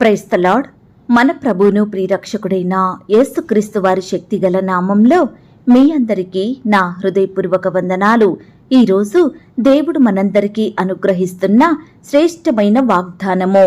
Praise the Lord మన ప్రభువును ప్రియరక్షకుడైన యేసుక్రీస్తు వారి శక్తిగల నామంలో మీ అందరికీ నా హృదయపూర్వక వందనాలు. ఈరోజు దేవుడు మనందరికీ అనుగ్రహిస్తున్న శ్రేష్టమైన వాగ్దానము.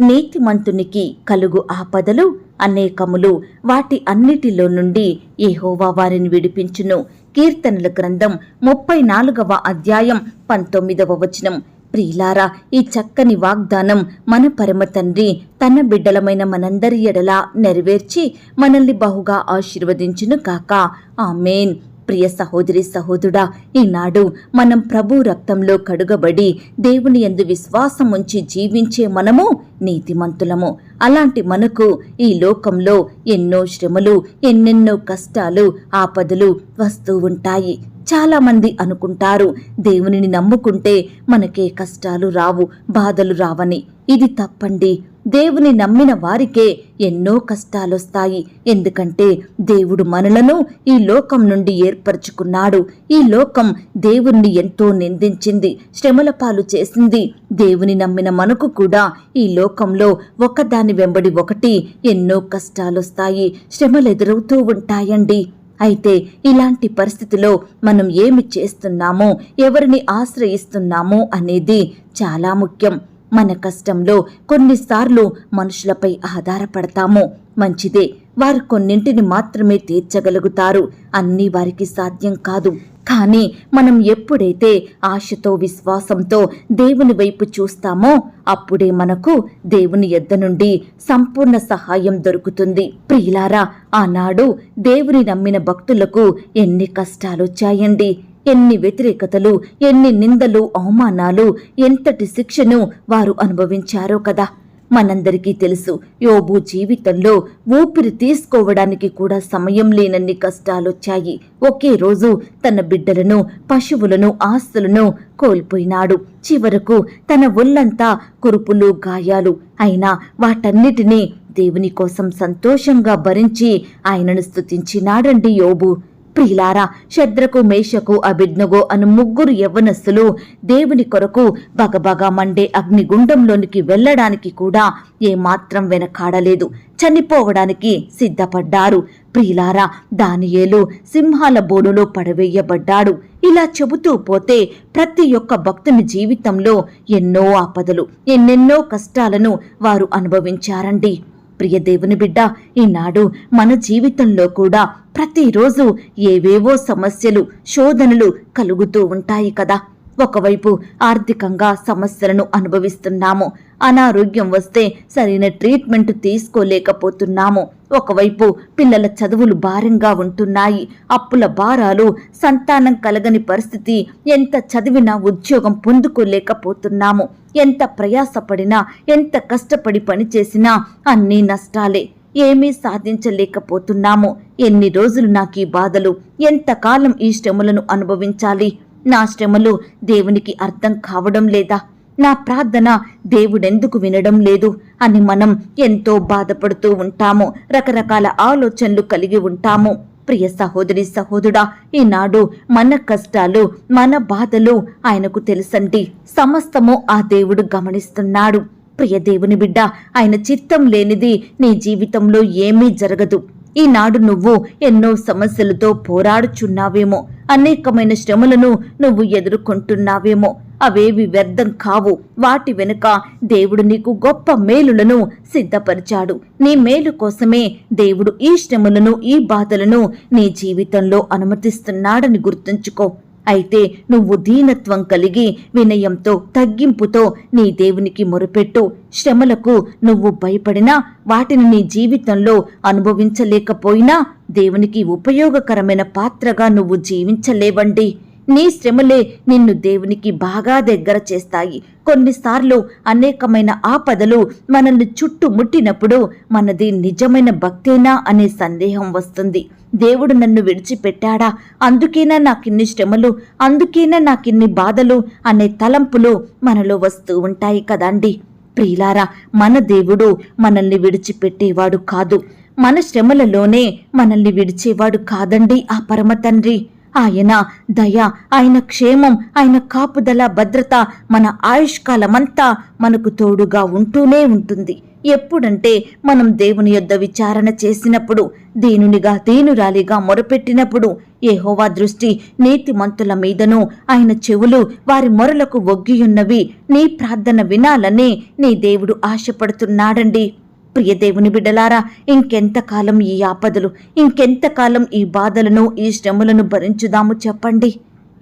నీతిమంతునికి కలుగు ఆపదలు అనేకములు వాటి అన్నిటిలో నుండి ఏహోవా వారిని విడిపించును. కీర్తనల గ్రంథం ముప్పై నాలుగవ అధ్యాయం పంతొమ్మిదవ వచనం. ప్రియులారా ఈ చక్కని వాగ్దానం మన పరమ తండ్రి తన బిడ్డలమైన మనందరి ఎడలా నెరవేర్చి మనల్ని బహుగా ఆశీర్వదించును కాక ఆమెన్. ప్రియ సహోదరి సహోదరుడా ఈనాడు మనం ప్రభు రక్తంలో కడుగబడి దేవుని యందు విశ్వాసం ఉంచి జీవించే మనము నీతిమంతులము. అలాంటి మనకు ఈ లోకంలో ఎన్నో శ్రమలు ఎన్నెన్నో కష్టాలు ఆపదలు వస్తూ ఉంటాయి. చాలా మంది అనుకుంటారు దేవునిని నమ్ముకుంటే మనకే కష్టాలు రావు బాధలు రావని. ఇది తప్పండి. దేవుని నమ్మిన వారికే ఎన్నో కష్టాలొస్తాయి. ఎందుకంటే దేవుడు మనలను ఈ లోకం నుండి ఏర్పరచుకున్నాడు. ఈ లోకం దేవుణ్ణి ఎంతో నిందించింది శ్రమల పాలు చేసింది. దేవుని నమ్మిన మనకు కూడా ఈ లోకంలో ఒకదాని వెంబడి ఒకటి ఎన్నో కష్టాలొస్తాయి శ్రమలు ఎదురవుతూ ఉంటాయండి. అయితే ఇలాంటి పరిస్థితిలో మనం ఏమి చేస్తున్నామో ఎవరిని ఆశ్రయిస్తున్నామో అనేది చాలా ముఖ్యం. మన కష్టంలో కొన్నిసార్లు మనుషులపై ఆధారపడతాము. మంచిదే. వారు కొన్నింటిని మాత్రమే తీర్చగలుగుతారు. అన్నీ వారికి సాధ్యం కాదు. కానీ మనం ఎప్పుడైతే ఆశతో విశ్వాసంతో దేవుని వైపు చూస్తామో అప్పుడే మనకు దేవుని ఎద్ద నుండి సంపూర్ణ సహాయం దొరుకుతుంది. ప్రియులారా ఆనాడు దేవుని నమ్మిన భక్తులకు ఎన్ని కష్టాలొచ్చాయండి. ఎన్ని వ్యతిరేకతలు ఎన్ని నిందలు అవమానాలు ఎంతటి శిక్షను వారు అనుభవించారో కదా. మనందరికీ తెలుసు యోబు జీవితంలో ఊపిరి తీసుకోవడానికి కూడా సమయం లేనన్ని కష్టాలొచ్చాయి. ఒకే రోజు తన బిడ్డలను పశువులను ఆస్తులను కోల్పోయినాడు. చివరకు తన ఒళ్ళంతా కురుపులు గాయాలు అయినా వాటన్నిటినీ దేవుని కోసం సంతోషంగా భరించి ఆయనను స్తుతించినాడండి యోబు. ప్రియులారా శద్రకు మేషకు అభిజ్ఞగో అను ముగ్గురు యవ్వనస్సులు దేవుని కొరకు బగబగా మండే అగ్నిగుండంలోనికి వెళ్ళడానికి కూడా ఏమాత్రం వెనకాడలేదు. చనిపోవడానికి సిద్ధపడ్డారు. ప్రియులారా దానియేలు సింహాల బోనులో పడవేయబడ్డాడు. ఇలా చెబుతూ పోతే ప్రతి ఒక్క భక్తుని జీవితంలో ఎన్నో ఆపదలు ఎన్నెన్నో కష్టాలను వారు అనుభవించారండి. ప్రియ దేవుని బిడ్డ ఈనాడు మన జీవితంలో కూడా ప్రతిరోజు ఏవేవో సమస్యలు శోధనలు కలుగుతూ ఉంటాయి కదా. ఒకవైపు ఆర్థికంగా సమస్యలను అనుభవిస్తున్నాము. అనారోగ్యం వస్తే సరైన ట్రీట్మెంట్ తీసుకోలేకపోతున్నాము. ఒకవైపు పిల్లల చదువులు భారంగా ఉంటున్నాయి. అప్పుల భారాలు సంతానం కలగని పరిస్థితి ఎంత చదివినా ఉద్యోగం పొందుకోలేకపోతున్నాము. ఎంత ప్రయాసపడినా ఎంత కష్టపడి పనిచేసినా అన్నీ నష్టాలే. ఏమీ సాధించలేకపోతున్నాము. ఎన్ని రోజులు నాకు ఈ బాధలు? ఎంతకాలం ఈ శ్రమలను అనుభవించాలి? నా శ్రమలు దేవునికి అర్థం కావడం లేదా? నా ప్రార్థన దేవుడెందుకు వినడం లేదు? అని మనం ఎంతో బాధపడుతూ ఉంటాము. రకరకాల ఆలోచనలు కలిగి ఉంటాము. ప్రియ సహోదరి సహోదరుడా ఈనాడు మన కష్టాలు మన బాధలు ఆయనకు తెలుసండి. సమస్తము ఆ దేవుడు గమనిస్తున్నాడు. ప్రియ దేవుని బిడ్డ ఆయన చిత్తం లేనిది నీ జీవితంలో ఏమీ జరగదు. ఈనాడు నువ్వు ఎన్నో సమస్యలతో పోరాడుచున్నావేమో అనేకమైన శ్రమలను నువ్వు ఎదుర్కొంటున్నావేమో. అవేవి వ్యర్థం కావు. వాటి వెనుక దేవుడు నీకు గొప్ప మేలులను సిద్ధపరిచాడు. నీ మేలు కోసమే దేవుడు ఈ శ్రమలను ఈ బాధలను నీ జీవితంలో అనుమతిస్తున్నాడని గుర్తుంచుకో. అయితే నువ్వు దీనత్వం కలిగి వినయంతో తగ్గింపుతో నీ దేవునికి మొరపెట్టు. శ్రమలకు నువ్వు భయపడినా వాటిని నీ జీవితంలో అనుభవించలేకపోయినా దేవునికి ఉపయోగకరమైన పాత్రగా నువ్వు జీవించలేవండి. నీ శ్రమలే నిన్ను దేవునికి బాగా దగ్గర చేస్తాయి. కొన్నిసార్లు అనేకమైన ఆపదలు మనల్ని చుట్టుముట్టినప్పుడు మనది నిజమైన భక్తేనా అనే సందేహం వస్తుంది. దేవుడు నన్ను విడిచిపెట్టాడా? అందుకేనా నాకిన్ని శ్రమలు? అందుకేనా నాకిన్ని బాధలు? అనే తలంపులు మనలో వస్తూ ఉంటాయి కదండి. ప్రియులారా మన దేవుడు మనల్ని విడిచిపెట్టేవాడు కాదు. మన శ్రమలలోనే మనల్ని విడిచేవాడు కాదండి ఆ పరమ తండ్రి. ఆయన దయ ఆయన క్షేమం ఆయన కాపుదల భద్రత మన ఆయుష్కాలమంతా మనకు తోడుగా ఉంటూనే ఉంటుంది. ఎప్పుడంటే మనం దేవుని యొద్ద విచారణ చేసినప్పుడు దీనునిగా దీనురాలిగా మొరపెట్టినప్పుడు ఏహోవా దృష్టి నీతిమంతుల మీదను ఆయన చెవులు వారి మొరలకు ఒగ్గియున్నవి. నీ ప్రార్థన వినాలని నీ దేవుడు ఆశపడుతున్నాడండి. ప్రియ దేవుని బిడ్డలారా ఇంకెంతకాలం ఈ ఆపదలు ఇంకెంతకాలం ఈ బాధలను ఈ శ్రమలను భరించుదాము చెప్పండి.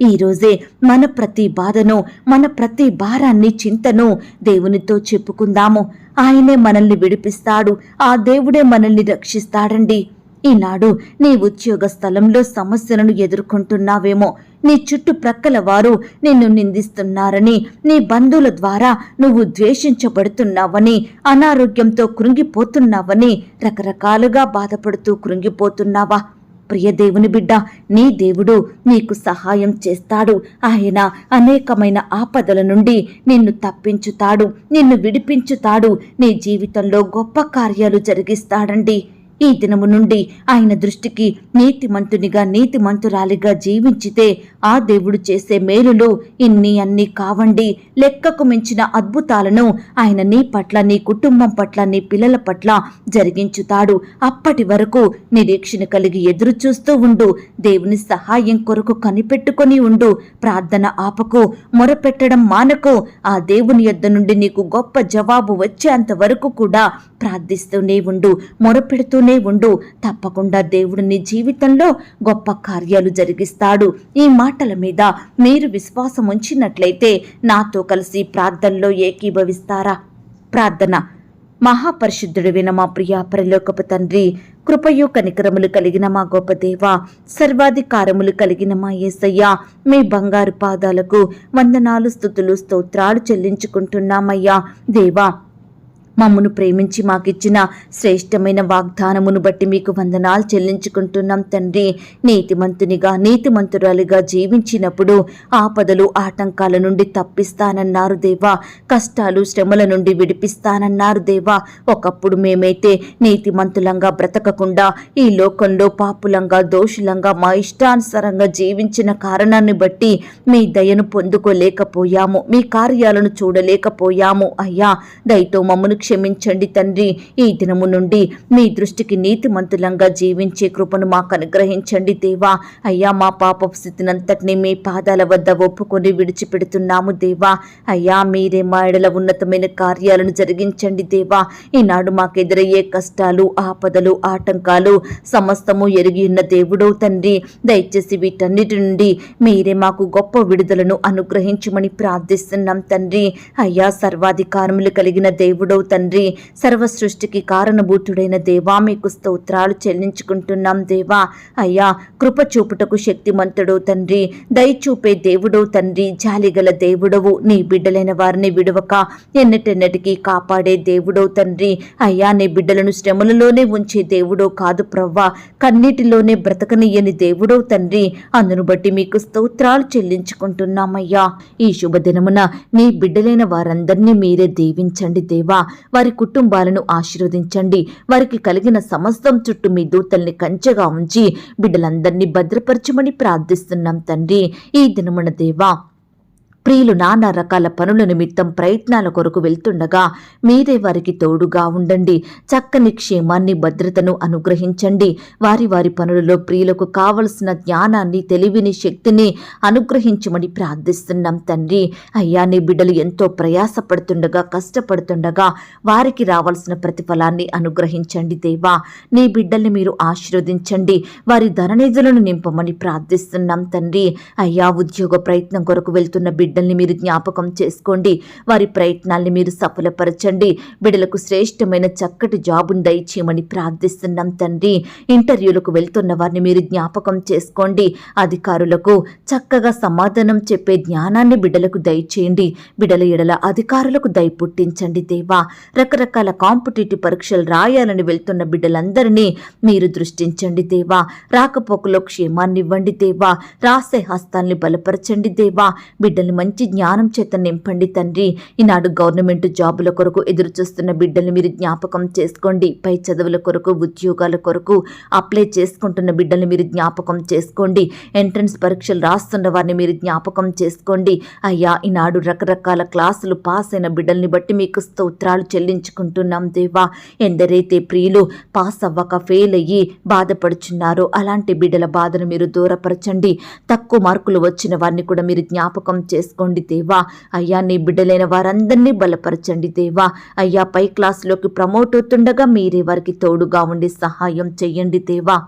ఈరోజే మన ప్రతి బాధను మన ప్రతి భారాన్ని చింతను దేవునితో చెప్పుకుందాము. ఆయనే మనల్ని విడిపిస్తాడు ఆ దేవుడే మనల్ని రక్షిస్తాడండి. ఈనాడు నీ ఉద్యోగ స్థలంలో సమస్యలను ఎదుర్కొంటున్నావేమో నీ చుట్టుప్రక్కల వారు నిన్ను నిందిస్తున్నారని నీ బంధువుల ద్వారా నువ్వు ద్వేషించబడుతున్నావని అనారోగ్యంతో కృంగిపోతున్నావని రకరకాలుగా బాధపడుతూ కృంగిపోతున్నావా? ప్రియ దేవుని బిడ్డ నీ దేవుడు నీకు సహాయం చేస్తాడు. ఆయన అనేకమైన ఆపదల నుండి నిన్ను తప్పించుతాడు నిన్ను విడిపించుతాడు. నీ జీవితంలో గొప్ప కార్యాలు జరిగిస్తాడండి. ఈ దినము నుండి ఆయన దృష్టికి నీతిమంతునిగా నీతిమంతురాలిగా జీవించితే ఆ దేవుడు చేసే మేలులు ఇన్ని అన్ని కావండి. లెక్కకు మించిన అద్భుతాలను ఆయన నీ పట్ల నీ కుటుంబం పట్ల నీ పిల్లల పట్ల జరిగించుతాడు. అప్పటి వరకు నిరీక్షణ కలిగి ఎదురు చూస్తూ ఉండు. దేవుని సహాయం కొరకు కనిపెట్టుకొని ఉండు. ప్రార్థన ఆపకు మొరపెట్టడం మానకు. ఆ దేవుని యొద్ద నుండి నీకు గొప్ప జవాబు వచ్చేంత వరకు కూడా ప్రార్థిస్తూనే ఉండు మొరపెడుతూనే ఉండు. తప్పకుండా దేవుడు నీ జీవితంలో గొప్ప కార్యాలు జరిగిస్తాడు. ఈ మాటల మీద మీరు విశ్వాసం ఉంచినట్లయితే నాతో కలిసి ప్రార్థనలో ఏకీభవిస్తారా? ప్రార్థన. మహాపరిశుద్ధుడివిన మా ప్రియ పరిలోకపు తండ్రి కృపయు కనికరములు కలిగిన మా గొప్ప దేవ సర్వాధికారములు కలిగిన మా యేసయ్య మీ బంగారు పాదాలకు వందనాలు స్థుతులు స్తోత్రాలు చెల్లించుకుంటున్నామయ్యా. దేవా మమ్మను ప్రేమించి మాకిచ్చిన శ్రేష్టమైన వాగ్దానమును బట్టి మీకు వందనాలు చెల్లించుకుంటున్నాం తండ్రి. నీతిమంతునిగా నీతిమంతురాలిగా జీవించినప్పుడు ఆపదలు ఆటంకాల నుండి తప్పిస్తానన్నారు దేవా. కష్టాలు శ్రమల నుండి విడిపిస్తానన్నారు దేవా. ఒకప్పుడు మేమైతే నీతిమంతులంగా బ్రతకకుండా ఈ లోకంలో పాపులంగా దోషులంగా మా ఇష్టానుసారంగా జీవించిన కారణాన్ని బట్టి మీ దయను పొందుకోలేకపోయాము మీ కార్యాలను చూడలేకపోయాము. అయ్యా దయతో మమ్మను క్షమించండి తండ్రి. ఈ దినము నుండి మీ దృష్టికి నీతిమంతులంగా జీవించే కృపను మాకు అనుగ్రహించండి దేవా. అయ్యా మా పాప స్థితినంతటినీ మీ పాదాల వద్ద ఒప్పుకొని విడిచిపెడుతున్నాము దేవా. అయ్యా మీరే మా ఎడల ఉన్నతమైన కార్యాలను జరిగించండి దేవా. ఈనాడు మాకెదురయ్యే కష్టాలు ఆపదలు ఆటంకాలు సమస్తము ఎరిగి ఉన్న దేవుడో తండ్రి. దయచేసి వీటన్నిటి నుండి మీరే మాకు గొప్ప విడుదలను అనుగ్రహించమని ప్రార్థిస్తున్నాం తండ్రి. అయ్యా సర్వాధికారములు కలిగిన దేవుడో తండ్రి. సర్వ సృష్టికి కారణభూతుడైన దేవా మీకు స్తోత్రాలు చెల్లించుకుంటున్నాం దేవా. అయ్యా కృప చూపుటకు శక్తిమంతుడో తండ్రి. దయచూపే దేవుడో తండ్రి. జాలిగల దేవుడవు. నీ బిడ్డలైన వారిని విడవక ఎన్నటెన్నటికీ కాపాడే దేవుడో తండ్రి. అయ్యా నీ బిడ్డలను శ్రమలలోనే ఉంచే దేవుడో కాదు ప్రవ్వా. కన్నీటిలోనే బ్రతకనియని దేవుడో తండ్రి. అందును బట్టి మీకు స్తోత్రాలు చెల్లించుకుంటున్నామయ్యా. ఈ శుభదినమున నీ బిడ్డలైన వారందరినీ మీరే దీవించండి దేవా. వారి కుటుంబాలను ఆశీర్వదించండి. వారికి కలిగిన సమస్తం చుట్టూ మీ దూతల్ని కంచెగా ఉంచి బిడ్డలందరినీ భద్రపరచమని ప్రార్థిస్తున్నాం తండ్రి. ఈ దినమున దేవా ప్రియులు నానా రకాల పనుల నిమిత్తం ప్రయత్నాల కొరకు వెళ్తుండగా మీరే వారికి తోడుగా ఉండండి. చక్కని క్షేమాన్ని భద్రతను అనుగ్రహించండి. వారి వారి పనులలో ప్రియులకు కావలసిన జ్ఞానాన్ని తెలివిని శక్తిని అనుగ్రహించమని ప్రార్థిస్తున్నాం తండ్రి. అయ్యా నీ బిడ్డలు ఎంతో ప్రయాసపడుతుండగా కష్టపడుతుండగా వారికి రావాల్సిన ప్రతిఫలాన్ని అనుగ్రహించండి దేవా. నీ బిడ్డల్ని మీరు ఆశీర్వదించండి. వారి ధననిధులను నింపమని ప్రార్థిస్తున్నాం తండ్రి. అయ్యా ఉద్యోగ ప్రయత్నం కొరకు వెళ్తున్న బిడ్డ బిడ్డల్ని మీరు జ్ఞాపకం చేసుకోండి. వారి ప్రయత్నాల్ని మీరు సఫలపరచండి. బిడ్డలకు శ్రేష్టమైన చక్కటి జాబును దయచేయమని ప్రార్థిస్తున్నాం తండ్రి. ఇంటర్వ్యూలకు వెళ్తున్న వారిని మీరు జ్ఞాపకం చేసుకోండి. అధికారులకు చక్కగా సమాధానం చెప్పే జ్ఞానాన్ని బిడ్డలకు దయచేయండి. బిడ్డల ఎడల అధికారులకు దయ పుట్టించండి దేవా. రకరకాల కాంపిటేటివ్ పరీక్షలు రాయాలని వెళ్తున్న బిడ్డలందరినీ మీరు దృష్టించండి దేవా. రాకపోకలో క్షేమాన్ని ఇవ్వండి దేవా. రాసే హస్తాల్ని బలపరచండి దేవా. బిడ్డల్ని మంచి జ్ఞానం చేత నింపండి తండ్రి. ఈనాడు గవర్నమెంట్ జాబుల కొరకు ఎదురు చూస్తున్న బిడ్డలు మీరు జ్ఞాపకం చేసుకోండి. పై చదువుల కొరకు ఉద్యోగాల కొరకు అప్లై చేసుకుంటున్న బిడ్డలు మీరు జ్ఞాపకం చేసుకోండి. ఎంట్రన్స్ పరీక్షలు రాస్తున్న వారిని మీరు జ్ఞాపకం చేసుకోండి. అయ్యా ఈనాడు రకరకాల క్లాసులు పాస్ అయిన బిడ్డల్ని బట్టి మీకు స్తోత్రాలు చెల్లించుకుంటున్నాం దేవా. ఎందరైతే ప్రియులు పాస్ అవ్వక ఫెయిల్ అయ్యి బాధపడుచున్నారో అలాంటి బిడ్డల బాధను మీరు దూరపరచండి. తక్కువ మార్కులు వచ్చిన వారిని కూడా మీరు జ్ఞాపకం చేసుకోండి. దేవా. అయ్యా నీ బిడ్డలైన వారందరినీ బలపరచండి దేవా. అయ్యా పై క్లాసులోకి ప్రమోట్ అవుతుండగా మీరే వారికి తోడుగా ఉండి సహాయం చెయ్యండి దేవా.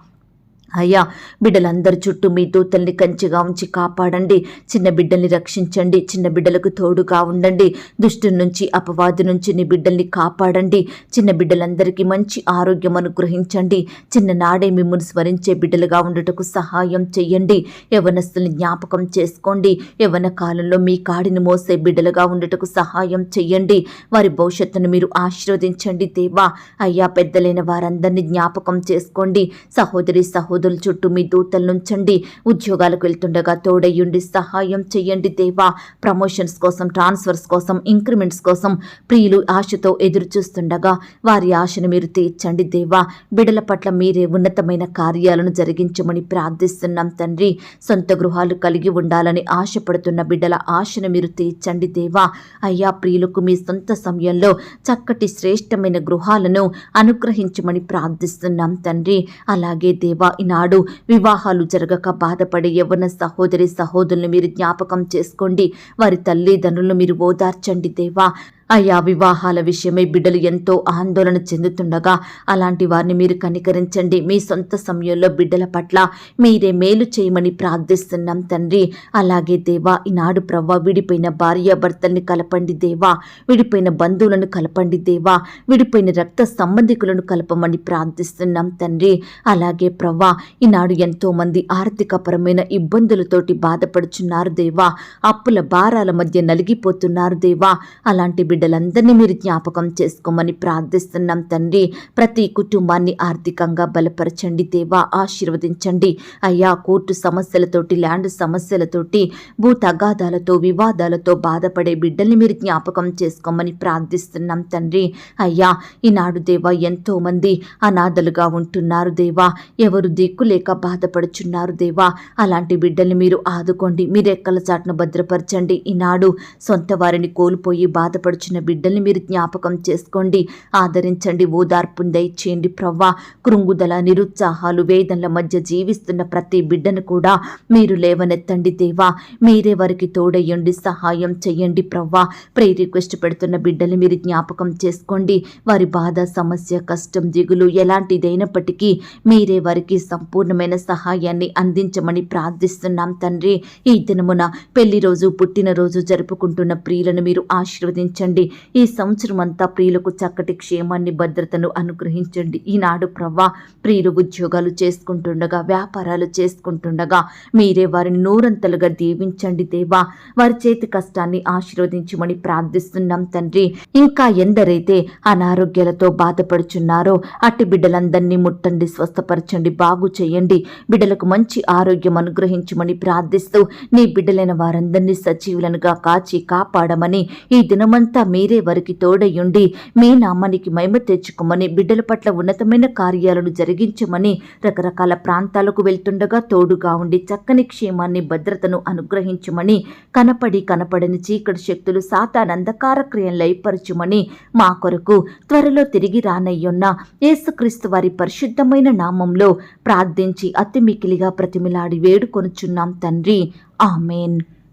అయ్యా బిడ్డలందరి చుట్టూ మీ దూతల్ని కంచిగా ఉంచి కాపాడండి. చిన్న బిడ్డల్ని రక్షించండి. చిన్న బిడ్డలకు తోడుగా ఉండండి. దుష్టు నుంచి అపవాది నుంచి నీ బిడ్డల్ని కాపాడండి. చిన్న బిడ్డలందరికీ మంచి ఆరోగ్యం అనుగ్రహించండి. చిన్న నాడే మిమ్మల్ని స్మరించే బిడ్డలుగా ఉండటకు సహాయం చెయ్యండి. యవనస్తుల్ని జ్ఞాపకం చేసుకోండి. యవన కాలంలో మీ కాడిని మోసే బిడ్డలుగా ఉండటకు సహాయం చెయ్యండి. వారి భవిష్యత్తును మీరు ఆశీర్వదించండి దేవా. అయ్యా పెద్దలైన వారందరినీ జ్ఞాపకం చేసుకోండి. సహోదరి సహోదరుల చుట్టూ మీ దూతలు నుంచండి. ఉద్యోగాలకు వెళ్తుండగా తోడయ్యుండి సహాయం చెయ్యండి దేవా. ప్రమోషన్స్ కోసం ట్రాన్స్ఫర్స్ కోసం ఇంక్రిమెంట్స్ కోసం ప్రియులు ఆశతో ఎదురు చూస్తుండగా వారి ఆశను మీరు తీర్చండి దేవా. బిడల పట్ల మీరే ఉన్నతమైన కార్యాలను జరిగించమని ప్రార్థిస్తున్నాం తండ్రి. సొంత గృహాలు కలిగి ఉండాలని ఆశపడుతున్న బిడ్డల ఆశను మీరు తీర్చండి దేవా. అయ్యా ప్రియులకు మీ సొంత సమయంలో చక్కటి శ్రేష్టమైన గృహాలను అనుగ్రహించమని ప్రార్థిస్తున్నాం తండ్రి. అలాగే దేవా ఈనాడు వివాహాలు జరగక బాధపడే యవ్వన సహోదరి సహోదరులను మీరు జ్ఞాపకం చేసుకోండి. వారి తల్లిదండ్రులను మీరు ఓదార్చండి దేవా. అయ్యా వివాహాల విషయమై బిడ్డలు ఎంతో ఆందోళన చెందుతుండగా అలాంటి వారిని మీరు కనికరించండి. మీ సొంత సమయంలో బిడ్డల పట్ల మీరే మేలు చేయమని ప్రార్థిస్తున్నాం తండ్రి. అలాగే దేవా ఈనాడు ప్రవ్వ విడిపోయిన భార్యాభర్తల్ని కలపండి దేవా. విడిపోయిన బంధువులను కలపండి దేవా. విడిపోయిన రక్త సంబంధికులను కలపమని ప్రార్థిస్తున్నాం తండ్రి. అలాగే ప్రవ్వ ఈనాడు ఎంతో మంది ఆర్థికపరమైన ఇబ్బందులతోటి బాధపడుచున్నారు దేవా. అప్పుల భారాల మధ్య నలిగిపోతున్నారు దేవా. అలాంటి బిడ్డ బిడ్డలందరినీ మీరు జ్ఞాపకం చేసుకోమని ప్రార్థిస్తున్నాం తండ్రి. ప్రతి కుటుంబాన్ని ఆర్థికంగా బలపరచండి దేవా ఆశీర్వదించండి. అయ్యా కోర్టు సమస్యలతోటి ల్యాండ్ సమస్యలతోటి భూ తగాదాలతో వివాదాలతో బాధపడే బిడ్డల్ని మీరు జ్ఞాపకం చేసుకోమని ప్రార్థిస్తున్నాం తండ్రి. అయ్యా ఈనాడు దేవా ఎంతో మంది అనాథలుగా ఉంటున్నారు దేవా. ఎవరు దిక్కు లేక బాధపడుచున్నారు దేవా. అలాంటి బిడ్డల్ని మీరు ఆదుకోండి. మీరు ఎక్కల చాటును భద్రపరచండి. ఈనాడు సొంత వారిని కోల్పోయి వచ్చిన బిడ్డల్ని మీరు జ్ఞాపకం చేసుకోండి. ఆదరించండి. ఓదార్పుని దయచేయండి ప్రవ్వా. కృంగుదల నిరుత్సాహాలు వేదనల మధ్య జీవిస్తున్న ప్రతి బిడ్డను కూడా మీరు లేవనెత్తండి దేవా. మీరే వారికి తోడయ్యండి సహాయం చేయండి ప్రవ్వా. ప్రే రిక్వెస్ట్ పెడుతున్న బిడ్డల్ని మీరు జ్ఞాపకం చేసుకోండి. వారి బాధ సమస్య కష్టం దిగులు ఎలాంటిదైనప్పటికీ మీరే వారికి సంపూర్ణమైన సహాయాన్ని అందించమని ప్రార్థిస్తున్నాం తండ్రి. ఈ దినమున పెళ్ళి రోజు పుట్టినరోజు జరుపుకుంటున్న ప్రియులను మీరు ఆశీర్వదించండి. ఈ సంవత్సరం అంతా ప్రియులకు చక్కటి క్షేమాన్ని భద్రతను అనుగ్రహించండి. ఈనాడు ప్రవ్వా ప్రియులు ఉద్యోగాలు చేసుకుంటుండగా వ్యాపారాలు చేసుకుంటుండగా మీరే వారిని నూరంతలుగా దీవించండి దేవా. వారి చేతి కష్టాన్ని ఆశీర్వదించమని ప్రార్థిస్తున్నాం తండ్రి. ఇంకా ఎందరైతే అనారోగ్యాలతో బాధపడుచున్నారో అట్టి బిడ్డలందరినీ ముట్టండి స్వస్థపరచండి బాగు చేయండి. బిడ్డలకు మంచి ఆరోగ్యం అనుగ్రహించమని ప్రార్థిస్తూ నీ బిడ్డలైన వారందరినీ సజీవులనుగా కాచి కాపాడమని ఈ దినమంతా మీరే వారికి తోడయుండి మీ నామానికి మహిమ తెచ్చుకోమని బిడ్డల పట్ల ఉన్నతమైన కార్యాలను జరిగించమని రకరకాల ప్రాంతాలకు వెళ్తుండగా తోడుగా ఉండి చక్కని క్షేమాన్ని భద్రతను అనుగ్రహించమని కనపడి కనపడని చీకటి శక్తులు సాతానందకార అంధకార క్రియలు లయపరచుమని మా కొరకు త్వరలో తిరిగి రానయ్యున్న యేసుక్రీస్తు వారి పరిశుద్ధమైన నామంలో ప్రార్థించి అతి మికిలిగా ప్రతిమిలాడి వేడుకొనుచున్నాం తండ్రి. ఆమెన్.